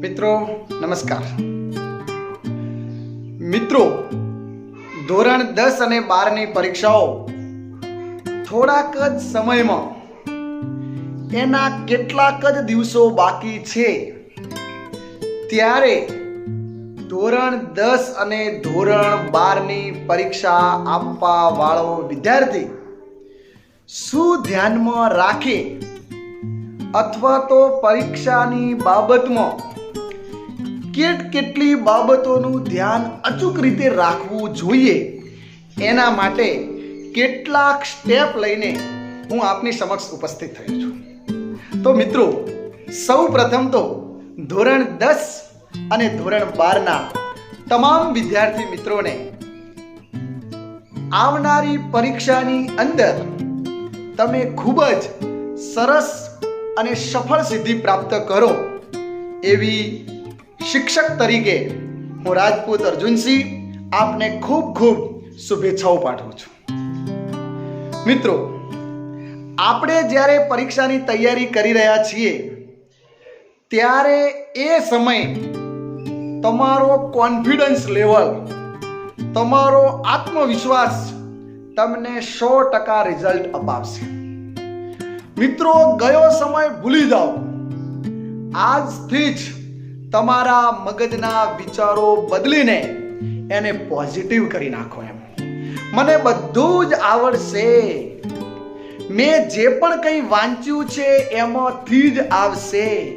મિત્રો, નમસ્કાર. મિત્રો, ધોરણ દસ અને બારની પરીક્ષાઓ થોડાક જ સમયમાં. એના કેટલાક જ દિવસો બાકી છે. ત્યારે ધોરણ દસ અને ધોરણ બારની પરીક્ષા આપવા વાળો વિદ્યાર્થી શું ધ્યાનમાં રાખે? અથવા તો પરીક્ષાની બાબતમાં કેટ કેટલી બાબતોનું ધ્યાન અચૂક રીતે રાખવું જોઈએ? એના માટે કેટલાક સ્ટેપ લઈને હું આપની સમક્ષ ઉપસ્થિત થયો છું. તો મિત્રો, સૌ પ્રથમ તો ધોરણ દસ અને ધોરણ બારના તમામ વિદ્યાર્થી મિત્રોને આવનારી પરીક્ષાની અંદર તમે ખૂબ જ સરસ અને સફળ સિદ્ધિ પ્રાપ્ત કરો એવી શિક્ષક તરીકે હું રાજપૂત અર્જુનસિંહ આપને ખૂબ ખૂબ શુભેચ્છાઓ પાઠવું છું. મિત્રો, આપણે જ્યારે પરીક્ષાની તૈયારી કરી રહ્યા છીએ, ત્યારે એ સમય તમારો કોન્ફિડન્સ લેવલ તમારો આત્મવિશ્વાસ તમને સો ટકા રિઝલ્ટ અપાવશે. મિત્રો, ગયો સમય ભૂલી જાઓ. આજથી જ તમારા મગજના વિચારો બદલીને એને પોઝિટિવ કરી નાખો એમ. મને બધું જ આવડશે. મેં જે પણ કંઈ વાંચ્યું છે એમાંથી જ આવશે.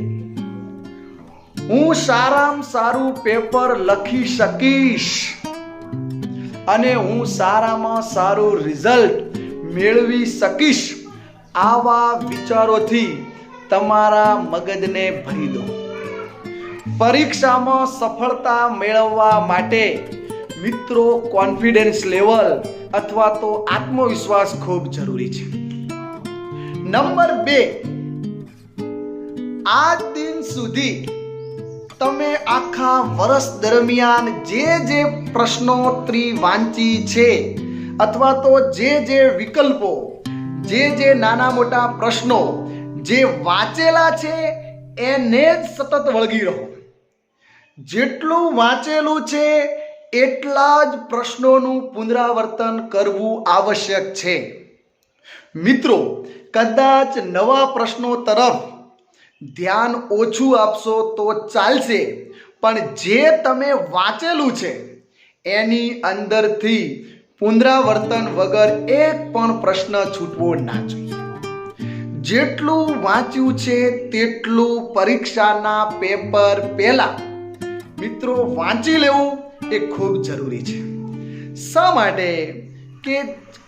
હું સારામાં સારું પેપર લખી શકીશ. અને હું સારામાં સારું રિઝલ્ટ મેળવી શકીશ. આવા વિચારોથી તમારા મગજને ભરી દો. પરીક્ષામાં સફળતા મેળવવા માટે મિત્રો કોન્ફિડન્સ લેવલ અથવા તો આત્મવિશ્વાસ ખૂબ જરૂરી છે. નંબર બે, આ દિન સુધી તમે આખા વર્ષ દરમિયાન જે જે પ્રશ્નોત્તરી વાંચી છે અથવા તો જે જે વિકલ્પો જે જે નાના મોટા પ્રશ્નો જે વાંચેલા છે, એને જ સતત વળગી રહો. જેટલું વાંચેલું છે, એટલા જ પ્રશ્નોનું પુનરાવર્તન કરવું આવશ્યક છે. મિત્રો, કદાચ નવા પ્રશ્નો તરફ ધ્યાન ઓછું આપશો તો ચાલશે, પણ જે તમે વાંચેલું છે, એની અંદરથી પુનરાવર્તન વગર એક પણ પ્રશ્ન છૂટવો ના જોઈએ. જેટલું વાંચ્યું છે તેટલું પરીક્ષાના પેપર પહેલા મિત્રો વાંચી લેવું એ ખૂબ જરૂરી છે. શા માટે? કે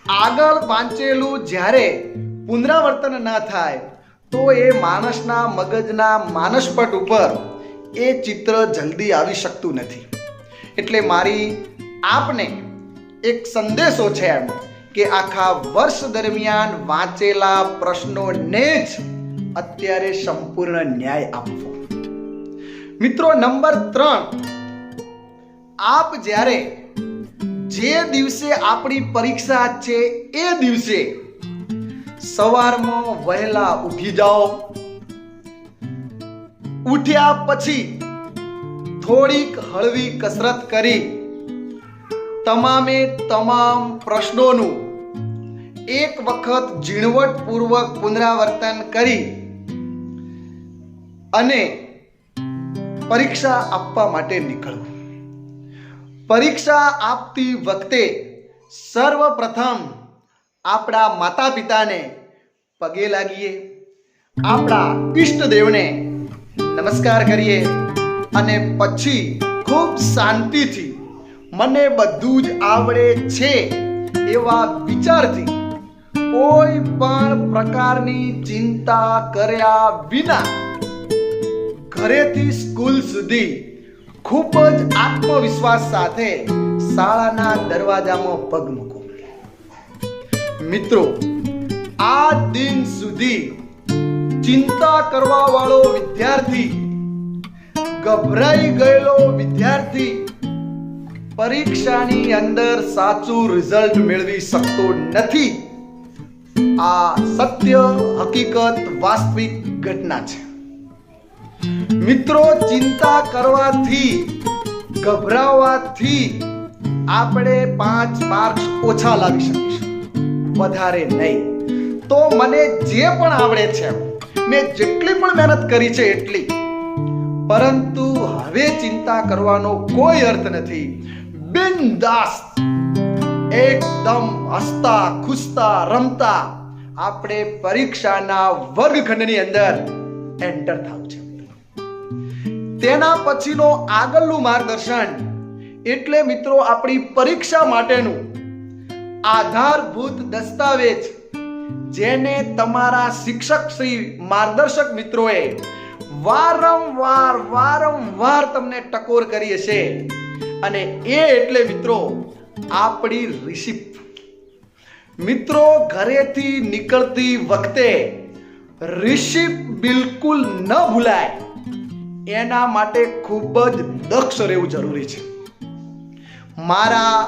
આગળ વાંચેલું જ્યારે પુનરાવર્તન ના થાય, તો એ માણસના મગજના માનસપટ ઉપર એ ચિત્ર જલ્દી આવી શકતું નથી. એટલે મારી આપને એક સંદેશો છે એમ કે આખા વર્ષ દરમિયાન વાંચેલા પ્રશ્નોને જ અત્યારે સંપૂર્ણ ન્યાય આપવો. મિત્રો, નંબર ત્રણ, આપ જ્યારે જે દિવસે આપણી પરીક્ષા છે એ દિવસે સવારમાં વહેલા ઉઠી જાઓ. ઉઠ્યા પછી થોડીક હળવી કસરત કરી તમામે તમામ પ્રશ્નોનું એક વખત ઝીણવટપૂર્વક પુનરાવર્તન કરી અને પરીક્ષા આપવા માટે નીકળવું. પરીક્ષા આપતી વખતે સર્વપ્રથમ આપણા માતા પિતાને પગે લાગીએ, આપણા ઈષ્ટદેવને નમસ્કાર કરીએ અને પછી ખૂબ શાંતિથી મને બધું જ આવડે છે એવા વિચારથી કોઈ પણ પ્રકારની ચિંતા કર્યા વિના ઘરેથી સ્કૂલ સુધી ખૂબ જ આત્મવિશ્વાસ સાથે શાળાના દરવાજામાં પગ મૂકો. મિત્રો, આ દિન સુધી ચિંતા કરવા વાળો વિદ્યાર્થી, ગભરાઈ ગયેલો વિદ્યાર્થી પરીક્ષાની અંદર સાચું રિઝલ્ટ મેળવી શકતો નથી. આ સત્ય, હકીકત, વાસ્તવિક ઘટના છે. મિત્રો, ચિંતા કરવાથી, ગભરાવાથી આપણે પાંચ માર્ક્સ ઓછા લાવી શકીશું. વધારે નહીં. તો મને જે પણ આવડે છે, મેં જેટલી પણ મહેનત કરી છે એટલી. પરંતુ હવે ચિંતા કરવાનો કોઈ અર્થ નથી. બિંદાસ એકદમ હસતા, ખુશતા, રમતા આપણે પરીક્ષાના વર્ગખંડની અંદર એન્ટર થવું છે. તેના પછીનો આગળનું માર્ગદર્શન એટલે મિત્રો આપણી પરીક્ષા માટેનું આધારભૂત દસ્તાવેજ જેને તમારા શિક્ષક શ્રી માર્ગદર્શક મિત્રોએ વારંવાર વારંવાર તમને ટકોર કરી હશે. અને એ એટલે મિત્રો આપણી રિસિપ્ટ મિત્રો ઘરેથી નીકળતી વખતે રિસિપ્ટ બિલકુલ ન ભૂલાય. એના માટે ખૂબ જ દક્ષ રહેવું જરૂરી છે. મારા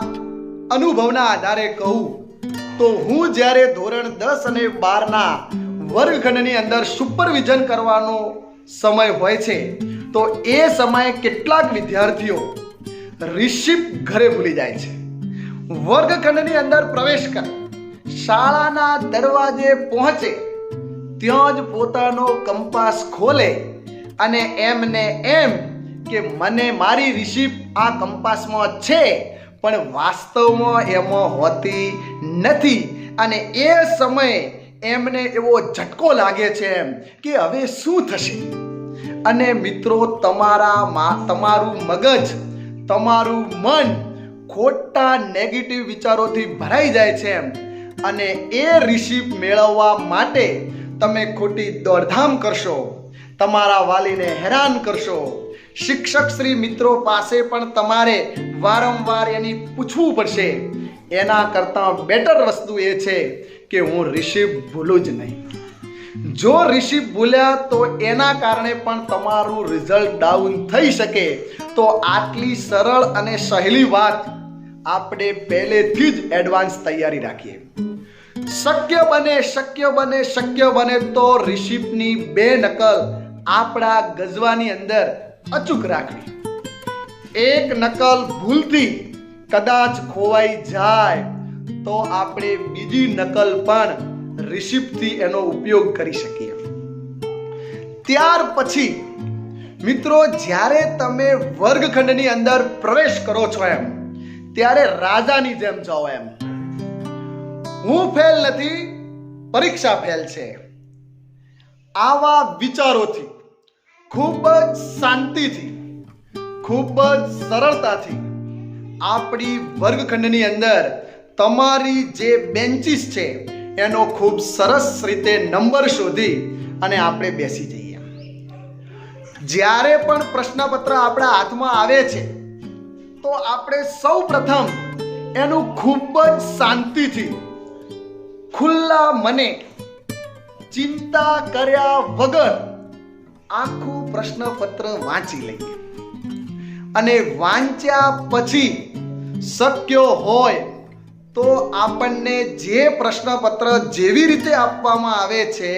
અનુભવના આધારે કહું તો હું જ્યારે ધોરણ દસ અને બારના વર્ગખંડની અંદર સુપરવિઝન કરવાનો સમય હોય છે, તો એ સમયે કેટલાક વિદ્યાર્થીઓ રિસિપ્ટ ઘરે ભૂલી જાય છે. વર્ગખંડની અંદર પ્રવેશ કરે. શાળાના દરવાજે પહોંચે. ત્યાં જ પોતાનો કંપાસ ખોલે અને એમને એમ કે મને મારી રિસિપ્ટ આ કંપાસમાં છે, પણ વાસ્તવમાં એમાં હોતી નથી. અને એ સમયે એમને એવો ઝટકો લાગે છે એમ કે હવે શું થશે? અને મિત્રો, તમારા તમારું મગજ તમારું મન ખોટા નેગેટિવ વિચારોથી ભરાઈ જાય છે અને એ રિસીપ મેળવવા માટે તમે ખોટી દોડધામ કરશો, તમારા વાલીને હેરાન કરશો. શિક્ષક શ્રી મિત્રો પાસે પણ તમારે વારંવાર એની પૂછવું પડશે. એના કરતાં બેટર વસ્તુ એ છે કે હું રિસીપ ભૂલું જ નહીં. જો રિસીપ ભૂલ્યા તો એના કારણે પણ તમારું રિઝલ્ટ ડાઉન થઈ શકે. તો આટલી સરળ અને સહેલી વાત આપણે પહેલેથી જ એડવાન્સ તૈયારી રાખીએ. શક્ય બને શક્ય બને શક્ય બને તો રિસિપ્ટની બે નકલ આપણા ગજવાની અંદર અચૂક રાખવી. એક નકલ ભૂલથી કદાચ ખોવાઈ જાય તો આપણે બીજી નકલ પણ રિસિપ્ટથી એનો ઉપયોગ કરી શકીએ. ત્યાર પછી, મિત્રો, જ્યારે તમે વર્ગખંડની અંદર પ્રવેશ કરો છો એમ, ત્યારે રાજાની જેમ જાઓ એમ. હું ફેલ નથી, પરીક્ષા ફેલ છે. આવા વિચારોથી, ખૂબ જ શાંતિથી, ખૂબ જ સરળતાથી, આપણી વર્ગખંડની અંદર તમારી જે બેન્ચીસ છે એનો ખૂબ સરસ રીતે નંબર શોધી અને આપણે બેસી જઈએ. જ્યારે પણ પ્રશ્નપત્ર આપણા હાથમાં આવે છે, તો આપણે સૌ પ્રથમ એનું ખૂબ જ શાંતિથી, ખુલ્લા મને ચિંતા કર્યા વગર આખું પ્રશ્નપત્ર વાંચી લઈએ. અને વાંચ્યા પછી શક્ય હોય તો આપણને જે પ્રશ્નપત્ર જેવી રીતે આપવામાં આવે છે,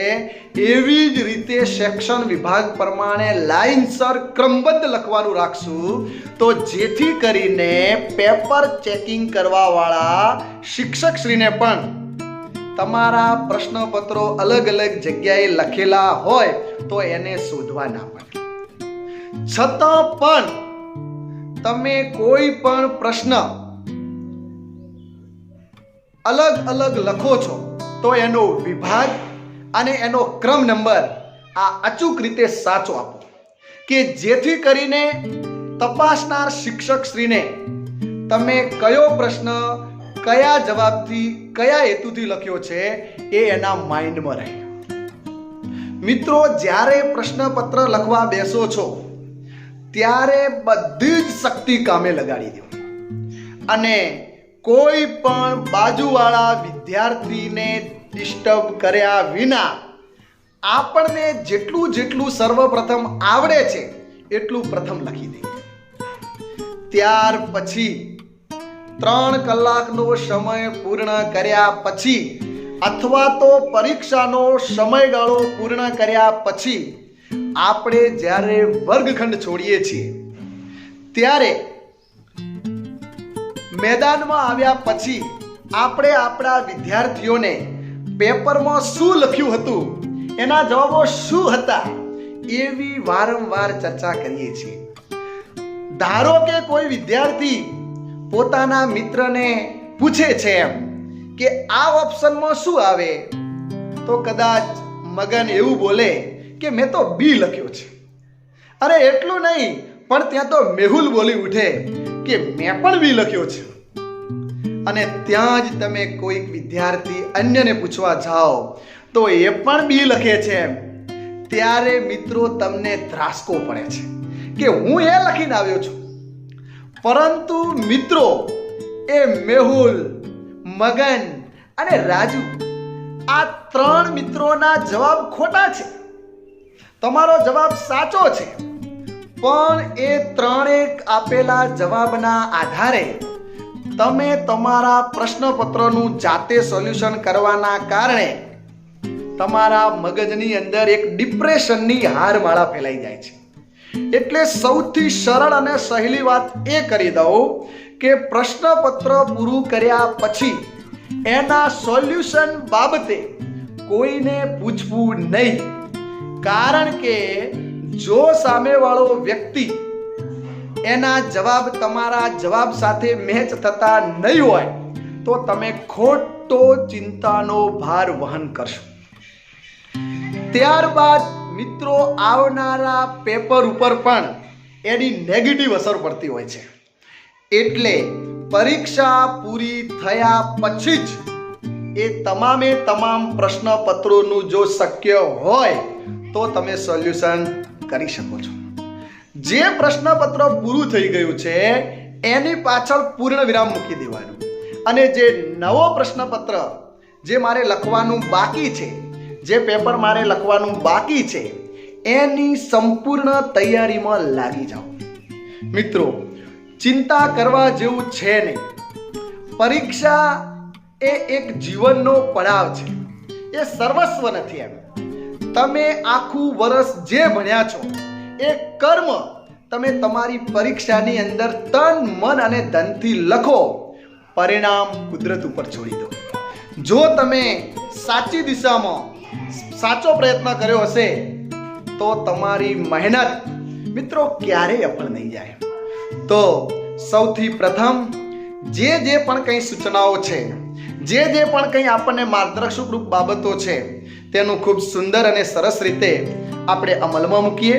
એવી જ રીતે સેક્શન વિભાગ પ્રમાણે લાઇનસર ક્રમબદ્ધ લખવાનું રાખશું. તો જેથી કરીને પેપર ચેકિંગ કરવાવાળા શિક્ષકશ્રીને પણ તમારા પ્રશ્નપત્રો અલગ અલગ જગ્યાએ લખેલા હોય, તો એને શોધવા ના પડે. છતાં પણ તમે કોઈ પણ પ્રશ્ન અલગ અલગ લખો છો, તો એનો વિભાગ અને એનો ક્રમ નંબર આ અચૂક રીતે સાચો આપો. કે જેથી કરીને તપાસનાર શિક્ષક શ્રીને તમે કયો પ્રશ્ન, કયા જવાબથી, કયા હેતુથી લખ્યો છે, એ એના માઇન્ડમાં રહે. મિત્રો, જ્યારે પ્રશ્નપત્ર લખવા બેસો છો, ત્યારે બધી જ શક્તિ કામે લગાડી દો. અને કોઈ પણ બાજુવાળા વિદ્યાર્થીને ડિસ્ટર્બ કર્યા વિના આપણને જેટલું જેટલું સર્વપ્રથમ આવડે છે, એટલું પ્રથમ લખી દઈએ ત્યાર પછી ત્રણ કલાકનો સમય પૂર્ણ કર્યા પછી અથવા તો પરીક્ષાનો સમયગાળો પૂર્ણ કર્યા પછી આપણે જ્યારે વર્ગખંડ છોડીએ છીએ, ત્યારે મેદાનમાં આવ્યા પછી આપણે આપણા વિદ્યાર્થીઓને પેપરમાં શું લખ્યું હતું? એના જવાબો શું હતા? એવી વારંવાર ચર્ચા કરીએ છીએ. ધારો કે કોઈ વિદ્યાર્થી પોતાના મિત્રને પૂછે છે એમ કે આ ઓપ્શનમાં શું આવે? તો કદાચ મગન એવું બોલે કે મેં તો બી લખ્યો છે. અરે, એટલું નહીં, પણ ત્યાં તો મેહુલ બોલી ઉઠે. કે મેં પણ બી લખ્યો છે. અને ત્યાં જ તમે કોઈક વિદ્યાર્થી અન્યને પૂછવા જાઓ, તો એ પણ બી લખે છે. ત્યારે મિત્રો તમને ધ્રાસકો પડે છે કે હું એ લખીને આવ્યો છું. પરંતુ મિત્રો, એ મેહુલ, મગન અને રાજુ, આ ત્રણ મિત્રોના જવાબ ખોટા છે. તમારો જવાબ સાચો છે. પણ એ ત્રણેક આપેલા જવાબના આધારે તમે તમારા પ્રશ્નપત્રનું જાતે સોલ્યુશન કરવાના કારણે તમારા મગજની અંદર એક ડિપ્રેશનની હારમાળા ફેલાઈ જાય છે. એટલે સૌથી સરળ અને સહેલી વાત એ કરી દઉં કે પ્રશ્નપત્ર પૂરું કર્યા પછી એના સોલ્યુશન બાબતે કોઈને પૂછવું નહીં. કારણ કે જો સામેવાળો વ્યક્તિ એના જવાબ તમારા જવાબ સાથે મેચ થતા નહીં હોય, તો તમે ખોટો ચિંતાનો ભાર વહન કરશો. ત્યારબાદ મિત્રો, આવનારા પેપર ઉપર પણ એની નેગેટિવ અસર પડતી હોય છે. એટલે પરીક્ષા પૂરી થયા પછી જ એ તમામે તમામ પ્રશ્નપત્રોનું જો શક્ય હોય, તો તમે સોલ્યુશન કરી શકો છો. જે પ્રશ્નપત્ર પૂરું થઈ ગયું છે, એની પાછળ પૂર્ણ વિરામ મૂકી દેવાનું. અને જે નવો પ્રશ્નપત્ર, જે મારે લખવાનું બાકી છે, જે પેપર મારે લખવાનું બાકી છે, એની સંપૂર્ણ તૈયારીમાં લાગી જાઓ. મિત્રો, ચિંતા કરવા જેવું છે નહીં. પરીક્ષા એ એક જીવનનો પડાવ છે. એ સર્વસ્વ નથી એમ. તમે આખું વર્ષ જે ભણ્યા છો, એ કર્મ તમે તમારી પરીક્ષાની અંદર તન, મન અને ધનથી લખો. પરિણામ કુદરત ઉપર છોડી દો. જો તમે સાચી દિશામાં સાચો પ્રયત્ન કર્યો હશે, તો તમારી મહેનત મિત્રો ક્યારેય અફળ નહીં જાય. તો સૌથી પ્રથમ, જે જે પણ કંઈ સૂચનાઓ છે, જે જે પણ કંઈ આપણને માર્ગદર્શક રૂપ બાબતો છે તેનું ખૂબ સુંદર અને સરસ રીતે આપણે અમલમાં મૂકીએ.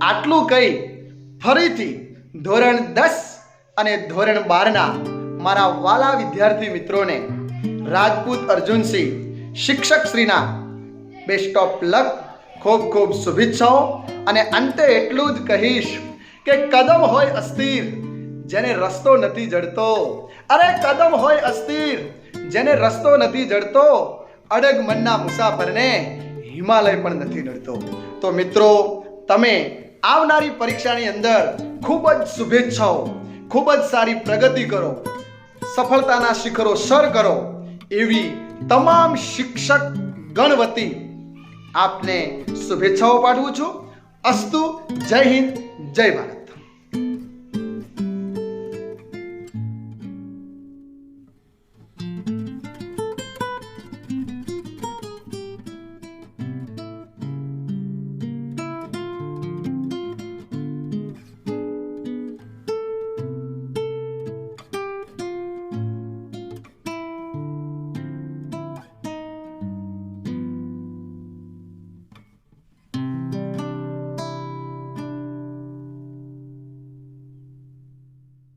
આટલું કહી ફરીથી ધોરણ દસ અને ધોરણ બારના મારા વાલા વિદ્યાર્થી મિત્રોને રાજપૂત અર્જુનસિંહ શિક્ષક શ્રીના બેસ્ટ ઓફ લક ખૂબ ખૂબ શુભેચ્છાઓ. અને અંતે એટલું જ કહીશ કે કદમ હોય અસ્થિર, જેને રસ્તો નથી જડતો. અરે કદમ હોય અસ્થિર, જેને રસ્તો નથી જડતો અડગ મનના મુસાફરને હિમાલય પણ નથી નડતો. તો મિત્રો, તમે આવનારી પરીક્ષાની અંદર ખૂબ જ શુભેચ્છાઓ, ખૂબ જ સારી પ્રગતિ કરો, સફળતાના શિખરો સર કરો એવી તમામ શિક્ષક ગણવતી આપને શુભેચ્છાઓ પાઠવું છું. અસ્તુ, જય હિન્દ, જય ભારત.